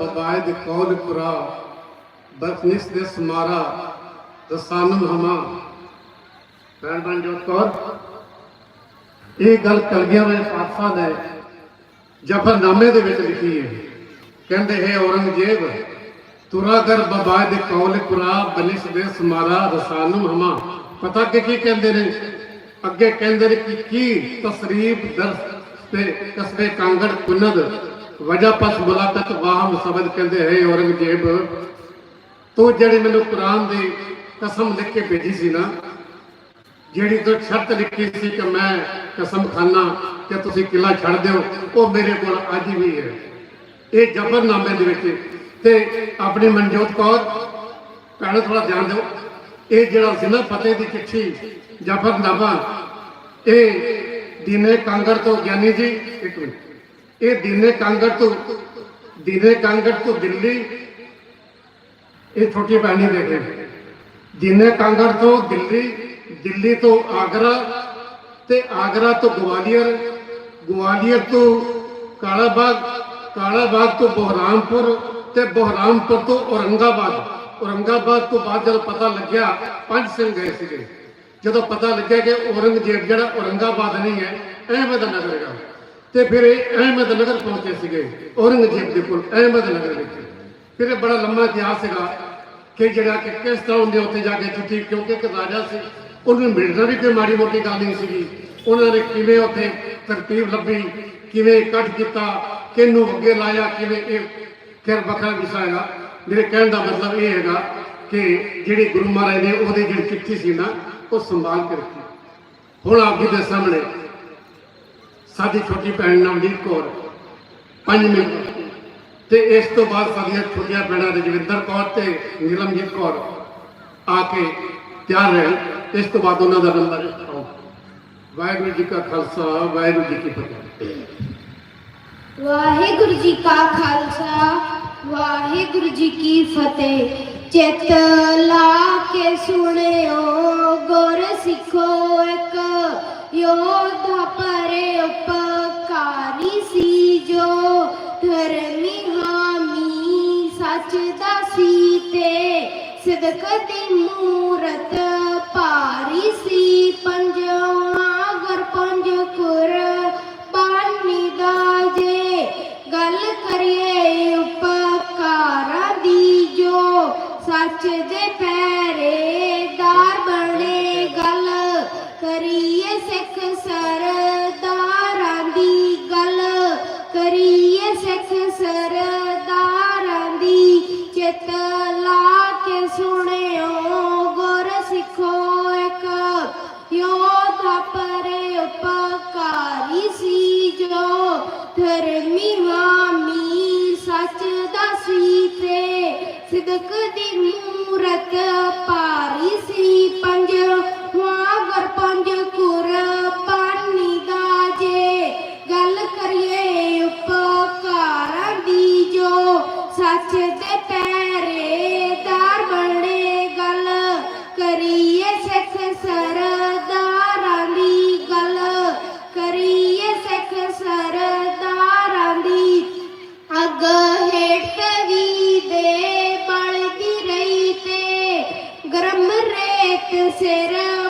ਬਬਾਇਦ call ਕੁਰਾ ਬਖਨਿਸ ਦੇ ਸਮਾਰਾ ਦਸਾਨਮ ਹਮਾ। ਭੈਣ ਬਣ ਜੋਤ ਕੌਰ, ਇਹ ਗੱਲ ਕਲਗੀਆਂ ਵਾਲੇ ਪਾਤਸ਼ਾਹ ਨੇ ਜਫਰਨਾਮੇ ਦੇ ਵਿੱਚ ਲਿਖੀ ਹੈ। ਕਹਿੰਦੇ, ਹੈ ਔਰੰਗਜ਼ੇਬ, ਤੁਰਾ ਕਰ ਬਬਾਇਦ ਕੌਲ ਕੁਰਾ ਬਨਿਸ ਦੇ ਸਮਾਰਾ ਦਸਾਨਮ ਹਮਾ। ਪਤਾ ਕਿ ਕੀ ਕਹਿੰਦੇ ਨੇ? ਅੱਗੇ ਕਹਿੰਦੇ ਨੇ ਕਿ ਕੀ ਤਸਰੀਬ ਦਰਸ ਤੇ ਕਸਬੇ ਕਾਂਗੜ ਕੁਨਦ ਵਜਾ ਪਸ ਮੁਲਾਕਾਤ ਵਾਹਮ ਸ਼ਬਦ ਕਹਿੰਦੇ ਹੈ ਔਰੰਗਜ਼ੇਬ। ਤੂੰ ਜਿਹੜੀ ਮੈਨੂੰ ਕੁਰਾਨ ਦੀ ਕਸਮ ਲਿਖ ਕੇ ਭੇਜੀ ਸੀ ਨਾ, ਜਿਹੜੀ ਤੂੰ ਸ਼ਰਤ ਲਿਖੀ ਸੀ ਕਿ ਮੈਂ ਕਸਮ ਖਾਨਾ ਕਿ ਤੁਸੀਂ ਕਿਲਾ ਛੱਡ ਦਿਓ, ਉਹ ਮੇਰੇ ਕੋਲ ਅੱਜ ਵੀ ਹੈ। ਇਹ ਜ਼ਬਰਨਾਮੇ ਦੇ ਵਿੱਚ ਤੇ ਆਪਣੀ ਮਨਜੋਤ ਕੌਰ, ਭੈਣੋ ਥੋੜਾ ਧਿਆਨ ਦਿਓ, ਇਹ ਜਿਹੜਾ ਸੀ ਫਤਿਹ ਦੀ ਚਿੱਠੀ, ਜ਼ਬਰਨਾਮਾ, ਇਹ ਦੀਨੇ ਕਾਂਗੜ ਤੋਂ ਗਿਆਨੀ ਜੀ, ਇੱਕ ਮਿੰਟ। ਇਹ ਦੀਨੇ ਕਾਂਗੜ ਤੋਂ, ਦੀਨੇ ਕਾਂਗੜ ਤੋਂ ਦਿੱਲੀ, ਇਹ ਛੋਟੀ ਭੈਣੀ ਦੇਖੇ ਦੀਨੇ ਕਾਂਗੜ ਤੋਂ ਦਿੱਲੀ ਦਿੱਲੀ ਤੋਂ ਆਗਰਾ ਤੇ ਆਗਰਾ ਤੋਂ ਗਵਾਲੀਅਰ ਗਵਾਲੀਅਰ ਤੋਂ ਕਾਲਾਬਾਗ ਕਾਲਾਬਾਗ ਤੋਂ ਬਹਰਾਮਪੁਰ ਤੇ ਬਹਰਾਮਪੁਰ ਤੋਂ ਔਰੰਗਾਬਾਦ। ਔਰੰਗਾਬਾਦ ਤੋਂ ਬਾਅਦ ਜਦੋਂ ਪਤਾ ਲੱਗਿਆ, ਪੰਜ ਸਿੰਘ ਗਏ ਸੀਗੇ। ਜਦੋਂ ਪਤਾ ਲੱਗਿਆ ਕਿ ਔਰੰਗਜ਼ੇਬ ਜਿਹੜਾ ਔਰੰਗਾਬਾਦ ਨਹੀਂ ਹੈ ਅਹਿਮਦਨਗਰ ਹੈਗਾ ਤੇ ਫਿਰ ਇਹ ਅਹਿਮਦ ਨਗਰ ਪਹੁੰਚੇ ਸੀਗੇ, ਔਰੰਗਜ਼ੇਬ ਦੇ ਕੋਲ ਅਹਿਮਦ ਨਗਰ ਵਿੱਚ। ਫਿਰ ਇਹ ਬੜਾ ਲੰਮਾ ਇਤਿਹਾਸ ਸੀਗਾ ਕਿ ਜਿਹੜਾ ਕਿ ਕਿਸ ਤਰ੍ਹਾਂ ਉਹਦੇ ਉੱਤੇ ਜਾ ਕੇ ਚਿੱਠੀ, ਕਿਉਂਕਿ ਇੱਕ ਰਾਜਾ ਸੀ, ਉਹਨੂੰ ਮਿਲਣਾ ਵੀ ਕੋਈ ਮਾੜੀ ਮੋਟੀ ਗੱਲ ਨਹੀਂ ਸੀਗੀ। ਉਹਨਾਂ ਨੇ ਕਿਵੇਂ ਉੱਥੇ ਤਰਤੀਬ ਲੱਭੀ, ਕਿਵੇਂ ਇਕੱਠ ਕੀਤਾ, ਕਿਹਨੂੰ ਅੱਗੇ ਲਾਇਆ, ਕਿਵੇਂ ਇਹ ਫਿਰ ਵੱਖਰਾ ਵਿਸ਼ਾ ਹੈਗਾ। ਮੇਰੇ ਕਹਿਣ ਦਾ ਮਤਲਬ ਇਹ ਹੈਗਾ ਕਿ ਜਿਹੜੀ ਗੁਰੂ ਮਹਾਰਾਜ ਨੇ ਉਹਦੀ ਜਿਹੜੀ ਚਿੱਠੀ ਸੀ ਨਾ, ਉਹ ਸੰਭਾਲ ਕੇ ਰੱਖੀ। ਹੁਣ ਆਪ ਜੀ ਦੇ ਸਾਹਮਣੇ ਸਾਡੀ ਛੋਟੀ ਭੈਣ ਨਵਨੀਤ ਕੌਰ, ਪੰਜ ਮਿੰਟ ਤੇ ਇਸ ਤੋਂ ਬਾਅਦ ਸਾਡੀਆਂ ਛੋਟੀਆਂ ਭੈਣਾਂ ਰਜਵਿੰਦਰ ਕੌਰ ਤੇ ਨੀਲਮਜੀਤ ਕੌਰ ਆ ਕੇ ਤਿਆਰ ਰਹਿਣ ਇਸ ਤੋਂ ਬਾਅਦ ਉਹਨਾਂ ਦਾ ਨੰਬਰ ਵਾਹਿਗੁਰੂ ਜੀ ਕਾ ਖਾਲਸਾ, ਵਾਹਿਗੁਰੂ ਜੀ ਕੀ ਫਤਿਹ। ਵਾਹਿਗੁਰੂ ਜੀ ਕਾ ਖਾਲਸਾ, ਵਾਹਿਗੁਰੂ ਜੀ ਕੀ ਫਤਿਹ। ਚਿਤ ਲਾ ਕੇ ਸੁਣਿਓ, ਗੁਰ ਸਿੱਖੋ। ਸੀ ਤੇ ਸਿਦਕ ਦੀ ਮੂਰਤ ਭਾਰੀ ਸੀ, ਪੰਜਵਾ ਗਰ ਪੰਜ ਕੁਰ ਬਾਣੀ ਦਾ ਜੇ। ਗੱਲ ਕਰੀਏ ਉਪਕਾਰਾਂ ਦੀ, ਜੋ ਸੱਚ ਦੇ ਪਹਿਰੇਦਾਰ ਬਣੇ। ਗੱਲ ਕਰੀਏ ਸਿੱਖ ਸਰਦਾਰਾਂ ਦੀ, ਗੱਲ ਕਰੀਏ ਧਰਮੀ ਹਾਮੀ சிரம்